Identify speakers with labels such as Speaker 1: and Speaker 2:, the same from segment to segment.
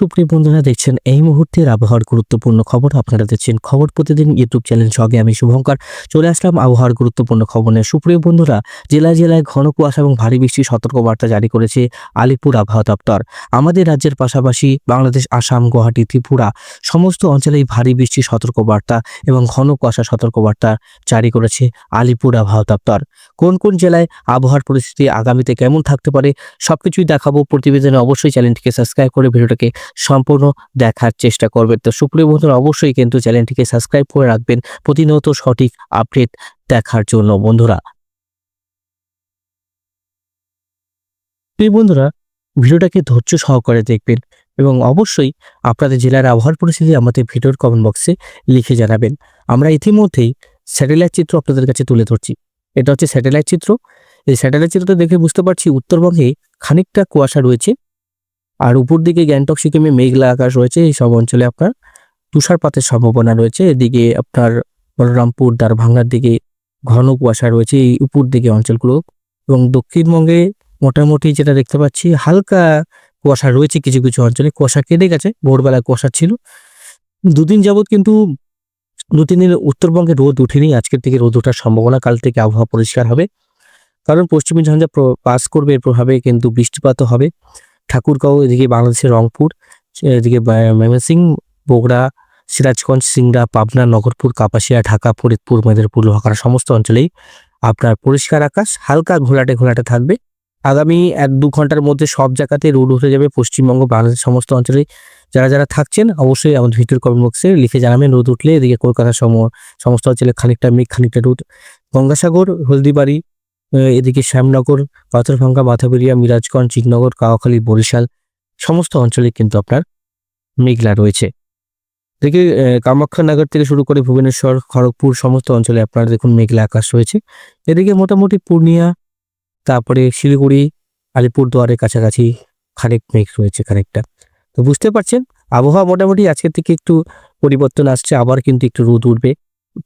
Speaker 1: সুপ্রিয় বন্ধুরা, দেখছেন এই মুহূর্তের আবহাওয়ার গুরুত্বপূর্ণ খবর। আপনারা দেখছেন খবর প্রতিদিন ইউটিউব চ্যানেল সঙ্গে আমি শুভঙ্কর। চলে আসলাম আবহাওয়ার গুরুত্বপূর্ণ খবর সুপ্রিয় বন্ধুরা, জেলায় জেলায় ঘন কুয়াশা এবং ভারী বৃষ্টির সতর্কবার্তা জারি করেছে আলিপুর আবহাওয়া দপ্তর। আমাদের রাজ্যের পাশাপাশি বাংলাদেশ, আসাম, গুয়াহাটি, ত্রিপুরা সমস্ত অঞ্চলেই ভারী বৃষ্টির সতর্কবার্তা এবং ঘন কুয়াশা সতর্কবার্তা জারি করেছে আলিপুর আবহাওয়া দপ্তর। কোন কোন জেলায় আবহাওয়ার পরিস্থিতি আগামীতে কেমন থাকতে পারে সবকিছুই দেখাবো। প্রতিবেদনে অবশ্যই চ্যানেলটিকে সাবস্ক্রাইব করে ভিডিওটাকে সম্পূর্ণ দেখার চেষ্টা করবেন। তো সুপ্রিয় বন্ধুরা, অবশ্যই কিন্তু চ্যানেলটিকে সাবস্ক্রাইব করে রাখবেন প্রতিনিয়ত সঠিক আপডেট দেখার জন্য। বন্ধুরা, প্রিয় বন্ধুরা, ভিডিওটাকে ধৈর্য সহকারে দেখবেন এবং অবশ্যই আপনাদের জেলার আবহাওয়ার পরিস্থিতি আমাদের ভিডিওর কমেন্ট বক্সে লিখে জানাবেন। আমরা ইতিমধ্যেই স্যাটেলাইট চিত্র আপনাদের কাছে তুলে ধরছি। এটা হচ্ছে স্যাটেলাইট চিত্র। এই স্যাটেলাইট চিত্রটা দেখে বুঝতে পারছি উত্তরবঙ্গে খানিকটা কুয়াশা রয়েছে। আর উপর দিকে গ্যাংটক, সিকিমে মেঘলা আকাশ রয়েছে। এই সব অঞ্চলে আপনার তুষারপাতের সম্ভাবনা রয়েছে। এদিকে আপনার বলরামপুর, দারভাঙ্গার দিকে ঘন কুয়াশা রয়েছে এই উপর দিকে অঞ্চলগুলো। এবং দক্ষিণবঙ্গে মোটামুটি যেটা দেখতে পাচ্ছি, হালকা কুয়াশা রয়েছে কিছু কিছু অঞ্চলে। কুয়াশা কেটে গেছে, ভোরবেলা কুয়াশা ছিল। দুদিন যাবৎ কিন্তু দু তিন দিন উত্তরবঙ্গে রোদ উঠেনি। আজকের থেকে রোদ ওঠার সম্ভাবনা, কাল থেকে আবহাওয়া পরিষ্কার হবে। কারণ পশ্চিমী ঝঞ্ঝা পাস করবে এর প্রভাবে কিন্তু বৃষ্টিপাতও হবে। ঠাকুরগাঁও, এদিকে বাংলাদেশের রংপুর, এদিকে ময়মনসিংহ বগুড়া, সিরাজগঞ্জ, সিংড়া, পাবনা, নগরপুর, কাপাসিয়া, ঢাকা, ফরিদপুর, মেদিনীপুর লোহাগাড়া সমস্ত অঞ্চলেই আপনার পরিষ্কার আকাশ হালকা ঘোলাটে ঘোলাটে থাকবে। আগামী এক দু ঘণ্টার মধ্যে সব জায়গাতে রোড উঠে যাবে। পশ্চিমবঙ্গ বাংলাদেশ সমস্ত অঞ্চলে যারা যারা থাকছেন অবশ্যই আমাদের ভিডিওর কমেন্ট বক্সে লিখে জানাবেন রোদ উঠলে এদিকে কলকাতা সম, সমস্ত অঞ্চলে খানিকটা মেঘ, খানিকটা রোদ। গঙ্গাসাগর, হলদিবাড়ি এদিকে শ্যামনগর পাথরভাঙ্গা মাথাবেরিয়া, মিরাজগঞ্জ চিকনগর কাওয়াখালী বরিশাল সমস্ত অঞ্চলে কিন্তু আপনার মেঘলা রয়েছে। দেখে কামাখ্যানগর থেকে শুরু করে ভুবনেশ্বর, খড়গপুর সমস্ত অঞ্চলে আপনার দেখুন মেঘলা আকাশ রয়েছে। এদিকে মোটামুটি পূর্ণিয়া, তারপরে শিলিগুড়ি আলিপুরদুয়ারের কাছাকাছি খানিক মেঘ রয়েছে খানিকটা। তো বুঝতে পারছেন, আবহাওয়া মোটামুটি আজকের থেকে একটু পরিবর্তন আসছে, আবার কিন্তু একটু রোদ উঠবে।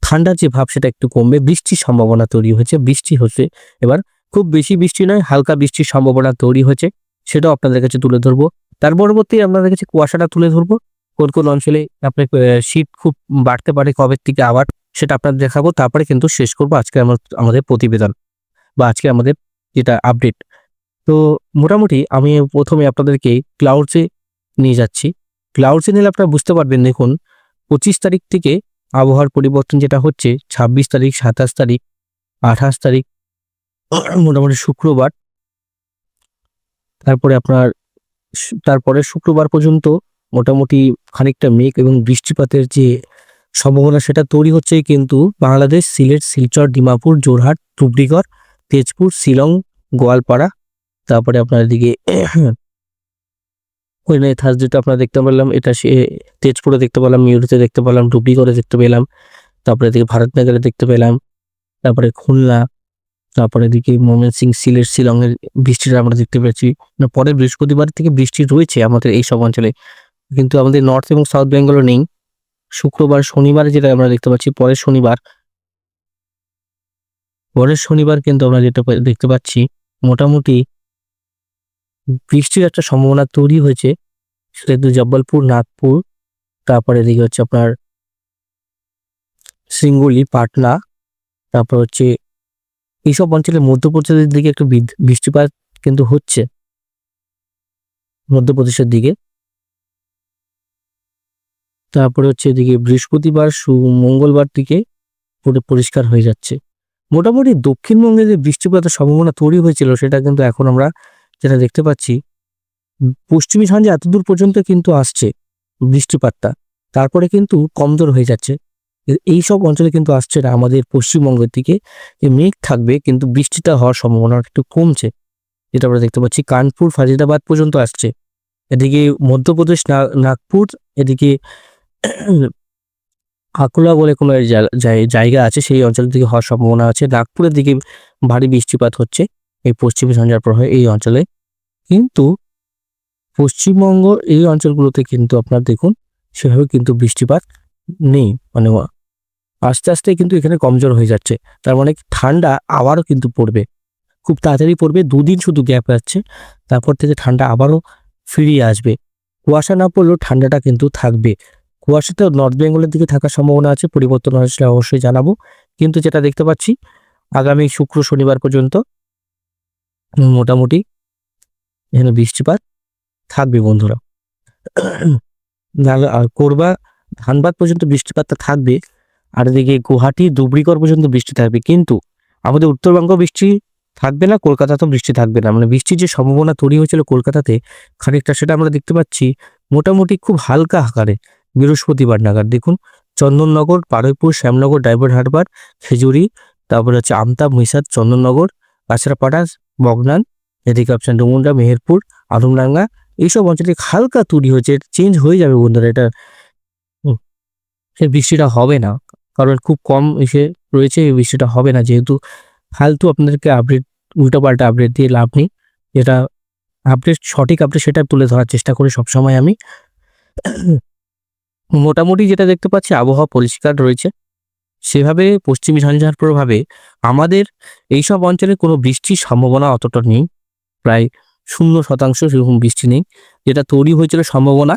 Speaker 1: ঠান্ডার যে ভাব সেটা একটু কমবে, বৃষ্টির সম্ভাবনা তৈরি হয়েছে, বৃষ্টি হচ্ছে। এবার খুব বেশি বৃষ্টি নয়, হালকা বৃষ্টির সম্ভাবনা তৈরি হয়েছে, সেটাও আপনাদের কাছে তুলে ধরবো। তার পরবর্তী আপনাদের কাছে কুয়াশাটা তুলে ধরবো। কোন কোন অঞ্চলে আপনার শীত খুব বাড়তে পারে কবে থেকে আবার, সেটা আপনাদের দেখাবো। তারপরে কিন্তু শেষ করব আজকে আমাদের প্রতিবেদন বা আজকে আমাদের যেটা আপডেট তো মোটামুটি আমি প্রথমে আপনাদেরকে ক্লাউডসে নিয়ে যাচ্ছি। ক্লাউডসে নিলে আপনারা বুঝতে পারবেন, দেখুন, পঁচিশ তারিখ থেকে আবহাওয়ার পরিবর্তন যেটা হচ্ছে, ছাব্বিশ তারিখ, সাতাশ তারিখ, আঠাশ তারিখ, মোটামুটি শুক্রবার। তারপরে আপনার তারপরে শুক্রবার পর্যন্ত মোটামুটি খানিকটা মেঘ এবং বৃষ্টিপাতের যে সম্ভাবনা সেটা তৈরি হচ্ছে কিন্তু বাংলাদেশ, সিলেট, শিলচর, ডিমাপুর জোরহাট ধুবড়িগড় তেজপুর, শিলং, গোয়ালপাড়া, তারপরে আপনার এদিকে ওইখানে থার্সডেটা আপনারা দেখতে পেলাম এটা সে তেজপুরে দেখতে পেলাম মিউরিতে দেখতে পেলাম ডুবলিগড়ে দেখতে পেলাম তারপরে এদিকে ভারতনগরে দেখতে পেলাম তারপরে খুলনা তারপরে এদিকে ময়মনসিং সিলেট শিলংয়ের বৃষ্টিটা আমরা দেখতে পেয়েছি। না, পরের বৃহস্পতিবার থেকে বৃষ্টি রয়েছে আমাদের এই সব অঞ্চলে কিন্তু আমাদের নর্থ এবং সাউথ বেঙ্গলও নেই। শুক্রবার শনিবার যেটা আমরা দেখতে পাচ্ছি পরের শনিবার পরের শনিবার কিন্তু আমরা যেটা দেখতে পাচ্ছি মোটামুটি বৃষ্টির একটা সম্ভাবনা তৈরি হয়েছে। কিন্তু জব্বলপুর, নাগপুর, তারপরে এদিকে হচ্ছে আপনার সিঙ্গুলি পাটনা, তারপর হচ্ছে এইসব অঞ্চলে মধ্যপ্রদেশের দিকে একটু বৃষ্টিপাত কিন্তু হচ্ছে মধ্যপ্রদেশের দিকে। তারপরে হচ্ছে এদিকে বৃহস্পতিবার মঙ্গলবার দিকে পুরো পরিষ্কার হয়ে যাচ্ছে। মোটামুটি দক্ষিণবঙ্গে যে বৃষ্টিপাতের সম্ভাবনা তৈরি হয়েছিল, সেটা কিন্তু এখন আমরা যেটা দেখতে পাচ্ছি পশ্চিমী ঝঞ্ঝা এতদূর পর্যন্ত কিন্তু আসছে বৃষ্টিপাতটা। তারপরে কিন্তু কমজোর হয়ে যাচ্ছে। এই সব অঞ্চলে কিন্তু আসছে না, আমাদের পশ্চিমবঙ্গের দিকে। যে মেঘ থাকবে কিন্তু বৃষ্টিটা হওয়ার সম্ভাবনা একটু কমছে। যেটা আমরা দেখতে পাচ্ছি, কানপুর ফাজিদাবাদ পর্যন্ত আসছে। এদিকে মধ্যপ্রদেশ নাগপুর, এদিকে আকোলা বলে কোনো জায়গা- জায়- জায়গা আছে, সেই অঞ্চল থেকে হওয়ার সম্ভাবনা আছে। নাগপুরের দিকে ভারী বৃষ্টিপাত হচ্ছে এই পশ্চিমী ঝঞ্ঝার প্রভাবে এই অঞ্চলে। কিন্তু পশ্চিমবঙ্গ এই অঞ্চলগুলোতে কিন্তু আপনার দেখুন, সেভাবে কিন্তু বৃষ্টিপাত নেই। মানে আস্তে আস্তে কিন্তু এখানে কমজোর হয়ে যাচ্ছে। তার মানে ঠান্ডা আবারও কিন্তু পড়বে। খুব তাড়াতাড়ি পড়বে, দুদিন শুধু গ্যাপ আছে। তারপর থেকে ঠান্ডা আবারও ফিরিয়ে আসবে। কুয়াশা না পড়লেও ঠান্ডাটা কিন্তু থাকবে। কুয়াশাতে নর্থ বেঙ্গলের দিকে থাকার সম্ভাবনা আছে, পরিবর্তন আসলে অবশ্যই জানাব। কিন্তু যেটা দেখতে পাচ্ছি, আগামী শুক্র শনিবার পর্যন্ত মোটামুটি এখানে বৃষ্টিপাত থাকবে বন্ধুরা। করবা, ধানবাদ পর্যন্ত বৃষ্টিপাতটা থাকবে, আর এদিকে গুয়াহাটি, ধুবড়িগড় পর্যন্ত বৃষ্টি থাকবে। কিন্তু আমাদের উত্তরবঙ্গ বৃষ্টি থাকবে না, কলকাতাতেও বৃষ্টি থাকবে না। মানে বৃষ্টির যে সম্ভাবনা তৈরি হয়েছিল কলকাতাতে, খানিকটা সেটা আমরা দেখতে পাচ্ছি মোটামুটি খুব হালকা আকারে। বৃহস্পতিবার নাগাদ দেখুন, চন্দননগর, পাড়ইপুর, শ্যামনগর ডাইভার হারবার, খেজুরি, তারপরে হচ্ছে আমতা, মহিষাদ, চন্দননগর কাছড়াপাড়া বগনান, এদিকে আপনার ডুমুন্ডা মেহেরপুর, আলমডাঙ্গা এইসব অঞ্চলে হালকা তৈরি হয়েছে চেঞ্জ হয়ে যাবে বন্ধুরা এটা। বৃষ্টিটা হবে না, কারণ খুব কম এসে রয়েছে, এই বৃষ্টিটা হবে না। যেহেতু ফালতু আপনাদেরকে আপডেট উল্টোপাল্টা আপডেট দিয়ে লাভ নেই, যেটা আপডেট সঠিক আপডেট সেটা তুলে ধরার চেষ্টা করি সবসময় আমি। মোটামুটি যেটা দেখতে পাচ্ছি, আবহাওয়া পরিষ্কার রয়েছে। সেভাবে পশ্চিমী ঝঞ্ঝার প্রভাবে আমাদের এইসব অঞ্চলে কোনো বৃষ্টির সম্ভাবনা অতটা নেই। প্রায় শূন্য শতাংশ সেরকম বৃষ্টি নেই। যেটা তৈরি হয়েছিল সম্ভাবনা,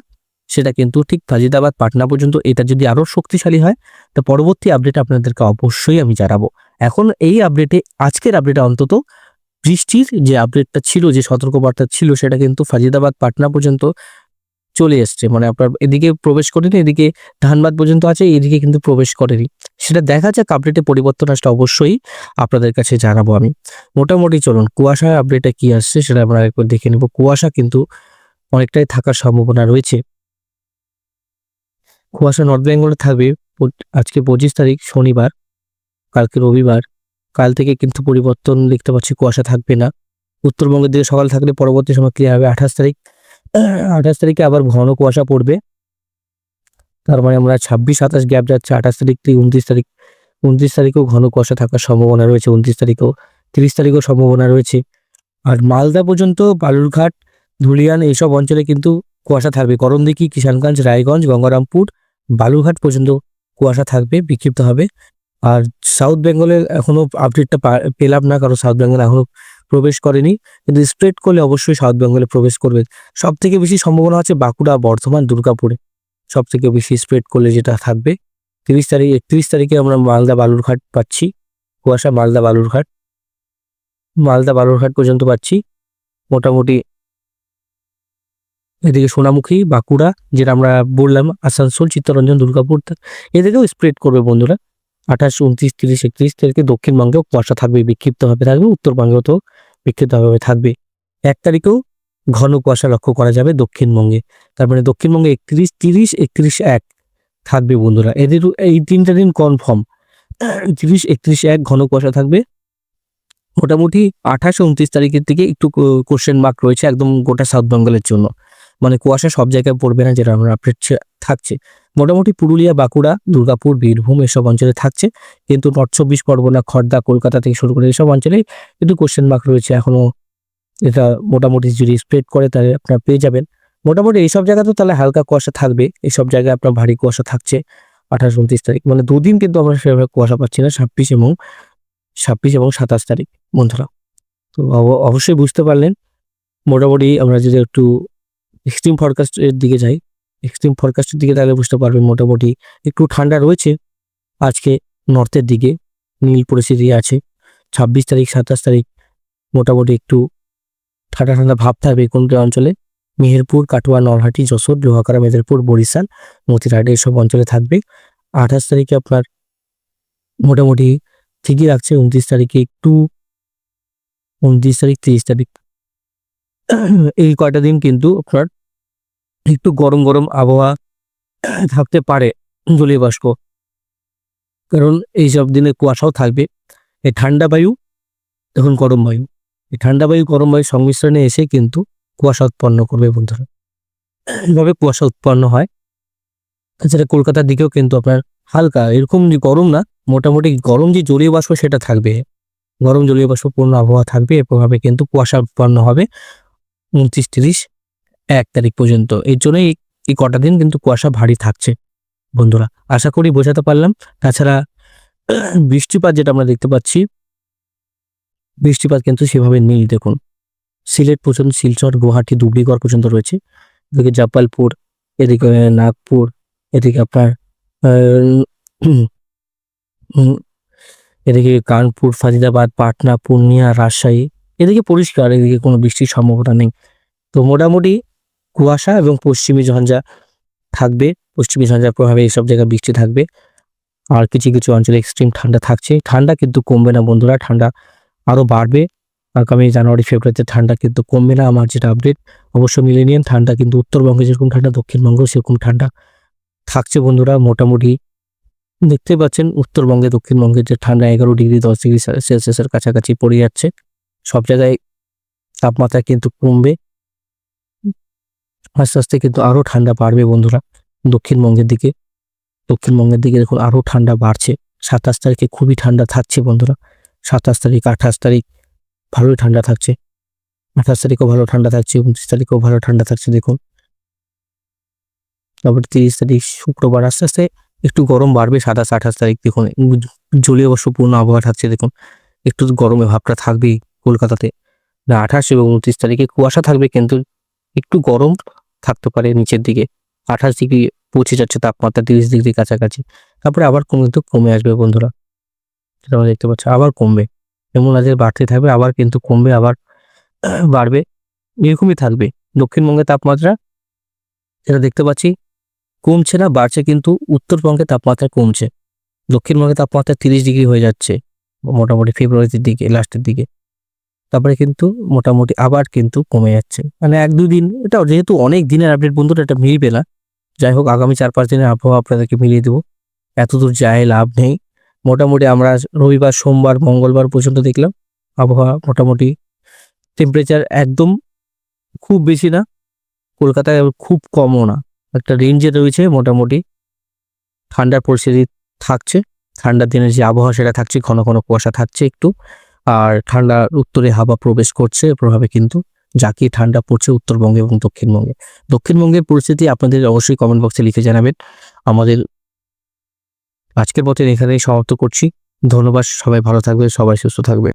Speaker 1: সেটা কিন্তু ঠিক ফাজিদাবাদ পাটনা পর্যন্ত এটা যদি আরও শক্তিশালী হয়, তো পরবর্তী আপডেট আপনাদেরকে অবশ্যই আমি জানাব। এখন এই আপডেটে আজকের আপডেটে অন্তত বৃষ্টির যে আপডেটটা ছিল, যে সতর্কবার্তা ছিল, সেটা কিন্তু ফাজিদাবাদ, পাটনা পর্যন্ত চলে এসছে। মানে আপনার এদিকে প্রবেশ করেনি, এদিকে ধানবাদ পর্যন্ত আছে, এদিকে কিন্তু প্রবেশ করেনি। সেটা দেখা যাক আপডেটে পরিবর্তন আসলে অবশ্যই আপনাদের কাছে জানাব আমি। মোটামুটি চলুন কুয়াশা আপডেটে কি আসছে সেটা আমরা একবার দেখে নেব। কুয়াশা কিন্তু অনেকটাই থাকার সম্ভাবনা রয়েছে। কুয়াশা নর্থ বেঙ্গলে থাকবে আজকে পঁচিশ তারিখ, শনিবার, কালকে রবিবার। কাল থেকে কিন্তু পরিবর্তন দেখতে পাচ্ছি, কুয়াশা থাকবে না। উত্তরবঙ্গের দিকে সকাল থাকলে পরবর্তী সময় ক্লিয়ার হবে আঠাশ তারিখ। আঠাশ তারিখে আবার ঘন কুয়াশা পড়বে। তার মানে আমরা ছাব্বিশ সাতাশ গ্যাপ যাচ্ছে, আঠাশ তারিখ থেকে উনত্রিশ তারিখ, উনত্রিশ তারিখেও ঘন কুয়াশা থাকার সম্ভাবনা রয়েছে, উনত্রিশ তারিখেও, তিরিশ তারিখেও সম্ভাবনা রয়েছে। আর মালদা পর্যন্ত, বালুরঘাট, ধুলিয়ান এইসব অঞ্চলে কিন্তু কুয়াশা থাকবে। করণদিঘি, কিষানগঞ্জ, রায়গঞ্জ, গঙ্গারামপুর, বালুরঘাট পর্যন্ত কুয়াশা থাকবে, বিক্ষিপ্ত হবে। আর সাউথ বেঙ্গলে এখনও আপডেটটা পেলাম না, কারণ সাউথ বেঙ্গল এখনও প্রবেশ করেনি, কিন্তু স্প্রেড করলে অবশ্যই সাউথ বেঙ্গলে প্রবেশ করবে। সব থেকে বেশি সম্ভাবনা আছে বাঁকুড়া, বর্ধমান, দুর্গাপুরে। সব থেকে বেশি স্প্রেড করলে যেটা থাকবে, তিরিশ তারিখ, একত্রিশ তারিখে আমরা মালদা বালুরঘাট পাচ্ছি, কুয়াশা, মালদা বালুরঘাট। মালদা বালুরঘাট পর্যন্ত পাচ্ছি। মোটামুটি এদিকে সোনামুখী, বাঁকুড়া, যেটা আমরা বললাম, আসানসোল, চিত্তরঞ্জন, দুর্গাপুর এদিকেও স্প্রেড করবে বন্ধুরা। আঠাশ, উনত্রিশ, তিরিশ, একত্রিশ তারিখে দক্ষিণবঙ্গেও কুয়াশা থাকবে, বিক্ষিপ্তভাবে থাকবে, উত্তরবঙ্গেও তো বিক্ষিপ্তভাবে থাকবে। এক তারিখেও ঘন কুয়াশা লক্ষ্য করা যাবে দক্ষিণবঙ্গে। তার মানে দক্ষিণবঙ্গে একত্রিশ, তিরিশ, একত্রিশ, এক থাকবে বন্ধুরা। এদের এই তিনটা দিন কনফার্ম তিরিশ, একত্রিশ, এক ঘন কুয়াশা থাকবে। মোটামুটি আঠাশ, উনত্রিশ তারিখের থেকে একটু কোশ্চেন মার্ক রয়েছে একদম গোটা সাউথ বেঙ্গলের জন্য। মানে কুয়াশা সব জায়গায় পড়বে না যেটা আমরা থাকছে। মোটামুটি পুরুলিয়া, বাঁকুড়া, দুর্গাপুর, বীরভূম এসব অঞ্চলে থাকছে। কিন্তু নর্থ চব্বিশ পরগনা, খর্দা, কলকাতা থেকে শুরু করে এসব অঞ্চলে একটু কোশ্চেন মার্ক রয়েছে। এখনও এটা মোটামুটি যদি স্প্রেড করে তাহলে আপনারা পেয়ে যাবেন। মোটামুটি এইসব জায়গাতে তাহলে হালকা কুয়াশা থাকবে। এইসব জায়গায় আপনার ভারী কুয়াশা থাকছে আঠাশ, উনত্রিশ তারিখ। মানে দুদিন কিন্তু আমরা সেভাবে কুয়াশা পাচ্ছি না, ছাব্বিশ এবং ছাব্বিশ এবং সাতাশ তারিখ, বন্ধুরা। তো অব- অবশ্যই বুঝতে পারলেন। মোটামুটি আমরা যদি একটু এক্সট্রিম ফরকাস্টের দিকে যাই এক্সট্রিম ফরকাস্টের দিকে তাহলে বুঝতে পারবেন মোটামুটি একটু ঠান্ডা রয়েছে। আজকে নর্থের দিকে নীল পরিস্থিতি আছে, ছাব্বিশ তারিখ, সাতাশ তারিখ মোটামুটি একটু ঠান্ডা ঠান্ডা ভাব থাকবে কোন অঞ্চলে। মেহেরপুর, কাটোয়া, নলহাটি, যশোর লোহাকারা মেদিনীপুর, বরিশাল মতিরাট এইসব অঞ্চলে থাকবে। আঠাশ তারিখে আপনার মোটামুটি ঠিকই রাখছে উনত্রিশ তারিখে একটু উনত্রিশ তারিখ, তিরিশ তারিখ। এই কয়টা দিন কিন্তু আপনার একটু গরম গরম আবহাওয়া থাকতে পারে জলীয় বাষ্প। কারণ এইসব দিনে কুয়াশাও থাকবে। এই ঠান্ডা বায়ু এখন গরম বায়ু। এই ঠান্ডা বায়ু, গরম বায়ু সংমিশ্রণে এসে কিন্তু কুয়াশা উৎপন্ন করবে বন্ধুরা। এইভাবে কুয়াশা উৎপন্ন হয়। তাছাড়া কলকাতার দিকেও কিন্তু আপনার হালকা, এরকম যে গরম না, মোটামুটি গরম যে জলীয় বাষ্প সেটা থাকবে। গরম জলীয় বাষ্পপূর্ণ আবহাওয়া থাকবে এভাবে কিন্তু কুয়াশা উৎপন্ন হবে। উনত্রিশ তিরিশ এক তারিখ পর্যন্ত। এর জন্যই এই- কটা দিন কিন্তু কুয়াশা ভারী থাকছে, বন্ধুরা। আশা করি বোঝাতে পারলাম। তাছাড়া বৃষ্টিপাত যেটা আমরা দেখতে পাচ্ছি, বৃষ্টিপাত কিন্তু সেভাবে নেই, দেখুন। সিলেট পর্যন্ত, শিলচর, গুয়াহাটি, ধুবড়িগড় পর্যন্ত রয়েছে। এদিকে জব্বলপুর এদিকে নাগপুর, এদিকে আপনার এদিকে কানপুর ফাজিদাবাদ পাটনা, পূর্ণিয়া, রাজশাহী। এদিকে পরিষ্কার, এদিকে কোনো বৃষ্টির সম্ভাবনা নেই। তো মোটামুটি কুয়াশা এবং পশ্চিমী ঝঞ্ঝা থাকবে। পশ্চিমী ঝঞ্ঝার প্রভাবে এইসব জায়গায় বৃষ্টি থাকবে। আর কিছু কিছু অঞ্চলে এক্সট্রিম ঠান্ডা থাকছে। ঠান্ডা কিন্তু কমবে না বন্ধুরা, ঠান্ডা আরও বাড়বে। আগামী জানুয়ারি, ফেব্রুয়ারিতে ঠান্ডা কিন্তু কমবে না আমার যেটা আপডেট অবশ্য মিলে নিন ঠান্ডা কিন্তু উত্তরবঙ্গে যেরকম ঠান্ডা দক্ষিণবঙ্গেও সেরকম ঠান্ডা থাকছে বন্ধুরা মোটামুটি। দেখতে পাচ্ছেন উত্তরবঙ্গে, দক্ষিণবঙ্গে যে ঠান্ডা এগারো ডিগ্রি, দশ ডিগ্রি সেলসিয়াসের কাছাকাছি পড়ে যাচ্ছে। সব জায়গায় তাপমাত্রা কিন্তু কমবে। আস্তে আস্তে কিন্তু আরও ঠান্ডা বাড়বে বন্ধুরা দক্ষিণবঙ্গের দিকে। দক্ষিণবঙ্গের দিকে দেখুন আরও ঠান্ডা বাড়ছে। সাতাশ তারিখে খুবই ঠান্ডা থাকছে বন্ধুরা। সাতাশ তারিখ, আঠাশ তারিখ ভালোই ঠান্ডা থাকছে। আঠাশ তারিখও ভালো ঠান্ডা থাকছে, উনত্রিশ তারিখেও ভালো ঠান্ডা থাকছে দেখুন। তারপরে তিরিশ তারিখ, শুক্রবার আস্তে আস্তে একটু গরম বাড়বে সাতাশ, আঠাশ তারিখ দেখুন। জলীয় বর্ষপূর্ণ আবহাওয়া থাকছে দেখুন। একটু গরমে ভাবটা থাকবেই কলকাতাতে। না, আঠাশ এবং উনত্রিশ তারিখে কুয়াশা থাকবে কিন্তু একটু গরম থাকতে পারে নিচের দিকে। আঠাশ ডিগ্রি পৌঁছে যাচ্ছে তাপমাত্রা তিরিশ ডিগ্রি কাছাকাছি। তারপরে আবার কমে, কিন্তু কমে আসবে বন্ধুরা। যেটা আমরা দেখতে পাচ্ছি, আবার কমবে। এমন আজ বাড়তে থাকবে, আবার কিন্তু কমবে, আবার বাড়বে। এরকমই থাকবে। দক্ষিণবঙ্গের তাপমাত্রা, যেটা দেখতে পাচ্ছি, কমছে না, বাড়ছে কিন্তু উত্তরবঙ্গে তাপমাত্রা কমছে। দক্ষিণবঙ্গে তাপমাত্রা তিরিশ ডিগ্রি হয়ে যাচ্ছে, মোটামুটি ফেব্রুয়ারির দিকে, লাস্টের দিকে। তারপরে কিন্তু মোটামুটি আবার কিন্তু কমে যাচ্ছে। মানে এক দুই দিন এটা যেহেতু অনেক দিনের আপডেট বন্ধুরা, এটা মিলবে না যাই হোক, আগামী চার পাঁচ দিনের আবহাওয়া আপনাদেরকে মিলিয়ে দেবো। এত দূর যায় লাভ নেই। মোটামুটি আমরা রবিবার, সোমবার, মঙ্গলবার পর্যন্ত দেখলাম আবহাওয়া মোটামুটি টেম্পারেচার একদম খুব বেশি না, কলকাতায় খুব কমও না। একটা রেঞ্জে রয়েছে মোটামুটি। ঠান্ডার পরিস্থিতি থাকছে। ঠান্ডার দিনের যে আবহাওয়া, সেটা থাকছে, ঘন ঘন কুয়াশা থাকছে একটু। আর ঠান্ডা উত্তরে হাওয়া প্রবেশ করছে, প্রভাবে কিন্তু জাকিয়ে ঠান্ডা পড়ছে উত্তরবঙ্গে এবং দক্ষিণবঙ্গে। দক্ষিণবঙ্গের পরিস্থিতি আপনাদের অবশ্যই কমেন্ট বক্সে লিখে জানাবেন। আমাদের আজকের মতন এখানেই সমাপ্ত করছি। ধন্যবাদ, সবাই ভালো থাকবে সবাই সুস্থ থাকবে